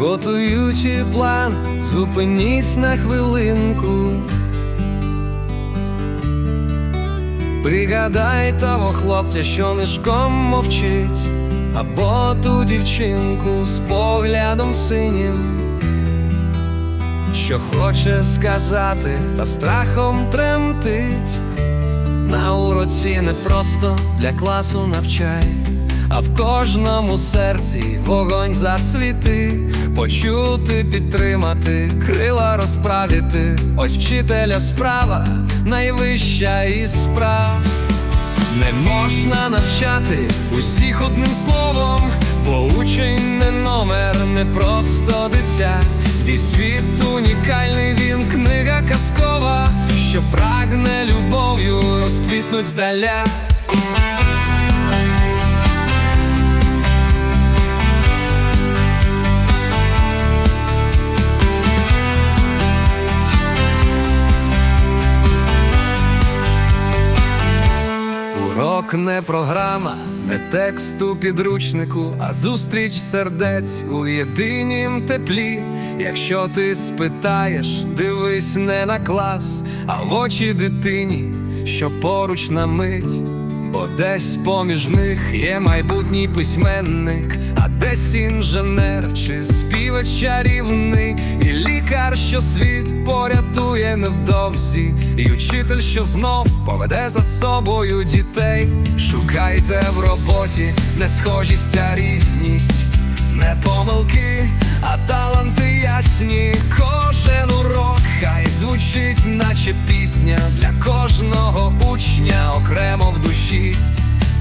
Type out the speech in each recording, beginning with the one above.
Готуючи план, зупинісь на хвилинку. Пригадай того хлопця, що нишком мовчить, або ту дівчинку з поглядом синім, що хоче сказати, та страхом тремтить. На уроці не просто для класу навчай, а в кожному серці вогонь засвіти, почути, підтримати, крила розправити. Ось вчителя справа найвища із справ. Не можна навчати усіх одним словом, бо учень не номер, не просто дитя. І світ унікальний він, книга казкова, що прагне любов'ю розквітнуть здаля. Урок не програма, не текст у підручнику, а зустріч сердець у єдинім теплі. Якщо ти спитаєш, дивись не на клас, а в очі дитині, що поруч на мить. Бо десь поміж них є майбутній письменник, а десь інженер чи співач чарівний, і лікар, що світ порятує невдовзі, і учитель, що знов поведе за собою дітей. Шукайте в роботі не схожість, а різність, не помилки, а таланти ясні. Кожен урок хай звучить, наче пісня для кожного учня окремо в душі.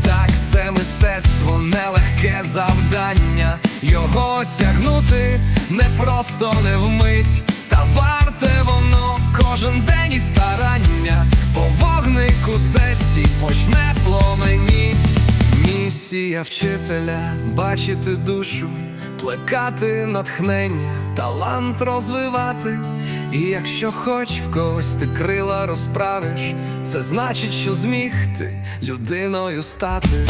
Так, це мистецтво нелегке завдання. Його осягнути не просто не вмить, та варте воно кожен день і старання, бо вогнику серці почне пломеніть. Місія вчителя бачити душу, плекати натхнення, талант розвивати. І якщо хоч в когось ти крила розправиш, це значить, що зміг ти людиною стати.